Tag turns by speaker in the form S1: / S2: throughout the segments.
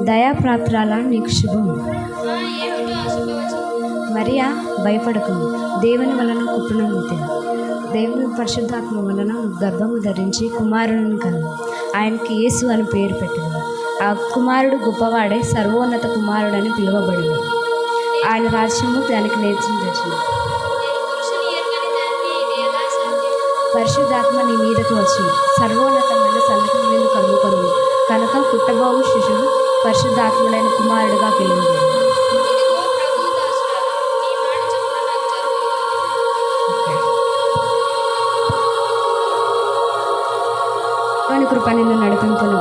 S1: దయాప్రాప్తురాల నీకు శుభం. మరియా భయపడకు. దేవుని వలన కుప్పనమితే దేవుని పరిశుద్ధాత్మ వలన గర్భము ధరించి కుమారుని కను. ఆయనకి యేసు అని పేరు పెట్టింది ఆ కుమారుడు గొప్పవాడే సర్వోన్నత కుమారుడని పిలువబడింది ఆయన రాజ్యము దానికి నేర్చింది పరిశుద్ధాత్మ నీ మీదకు వచ్చి సర్వోన్నతమైన సన్నిధి మీద కనుక పుట్టబోవు శిశువు పరిశుద్ధాత్ముడైన కుమారుడుగా పిలువబడింది వాని కృప నిన్ను నడిపింపును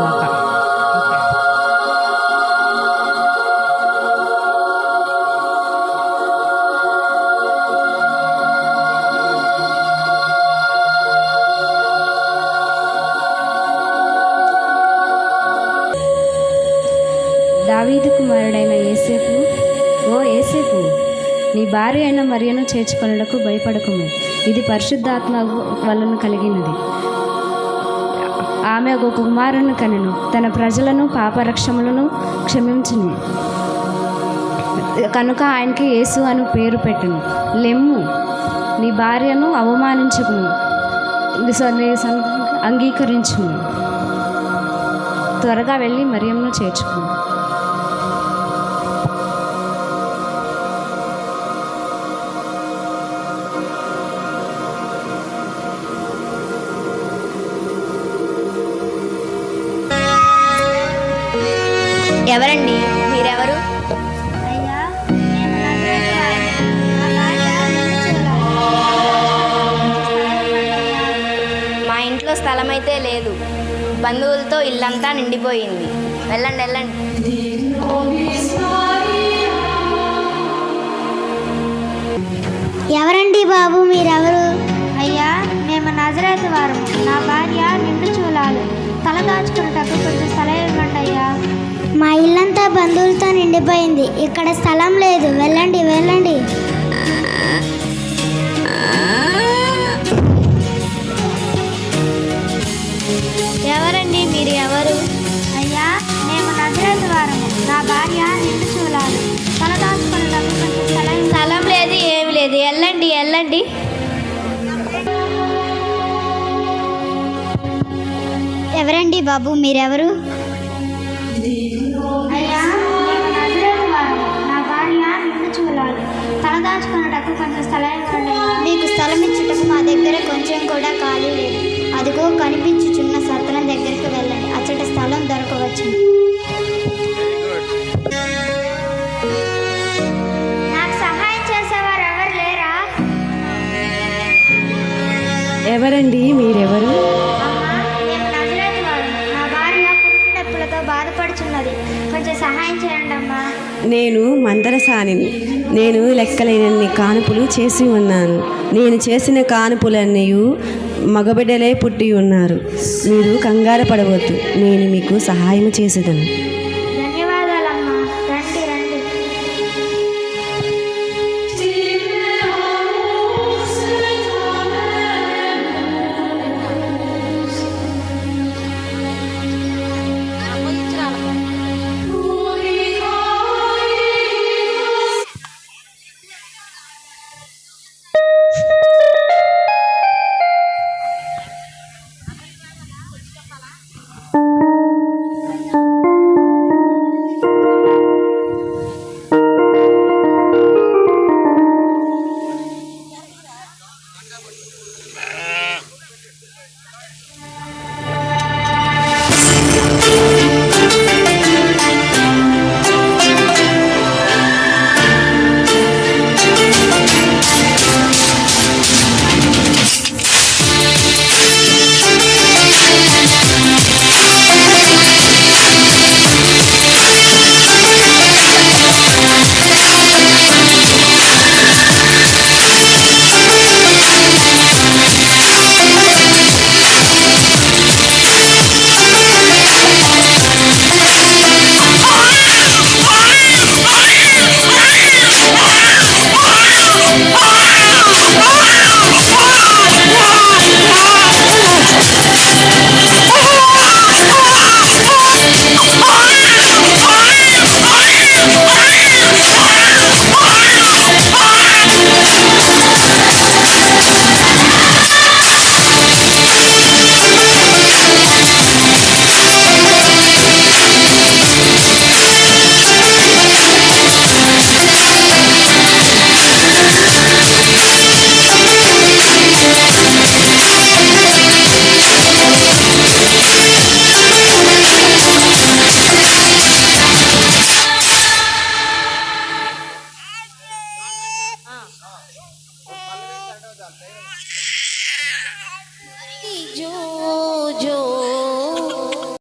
S1: నీ భార్య అయిన మరియను చేర్చుకొనుటకు భయపడకము. ఇది పరిశుద్ధాత్మ వలన కలిగినది. ఆమె ఒక కుమారుని కనెను. తన ప్రజలను పాపరక్షములను క్షమించును. కనుక ఆయనకి యేసు అని పేరు పెట్టును. లెమ్ము నీ భార్యను అవమానించుకును. నీ అంగీకరించుము త్వరగా వెళ్ళి మరియంను చేర్చుకును
S2: ఎవరండి? మీరెవరు? మా ఇంట్లో స్థలం అయితే లేదు. బంధువులతో ఇల్లంతా నిండిపోయింది. వెళ్ళండి వెళ్ళండి.
S3: ఎవరండి బాబు? మీరెవరు? అయ్యా మేము నజరేత వారు నా భార్య నిండు చూలాలు. తల దాచుకున్నటకు కొంచెం స్థలం మా ఇల్లంతా బంధువులతో నిండిపోయింది. ఇక్కడ స్థలం లేదు. వెళ్ళండి వెళ్ళండి. ఎవరండి మీరు? ఎవరు? అయ్యా మేము నజరేతు వారము. నా భార్య నిండు చూడాలి తల స్థలం స్థలం లేదు ఏమి లేదు. వెళ్ళండి వెళ్ళండి. ఎవరండి బాబు? మీరెవరు? దగ్గర కొంచెం కూడా ఖాళీ లేదు. అదిగో కనిపించుచున్న సత్రం దగ్గరికి వెళ్ళండి. అచ్చట స్థలం దొరకవచ్చు నాకు సహాయం చేసేవారు ఎవరు లేరా?
S1: ఎవరండి? మీరెవరు?
S3: బాధపడుచున్నది. కొంచెం సహాయం చేయండి అమ్మా
S4: నేను మందరసానిని. నేను లెక్కలేనన్ని కానుపులు చేసి ఉన్నాను. నేను చేసిన కానుపులన్నీ మగబిడ్డలే పుట్టి ఉన్నారు. మీరు కంగారు పడవద్దు. నేను మీకు సహాయం చేసేదను.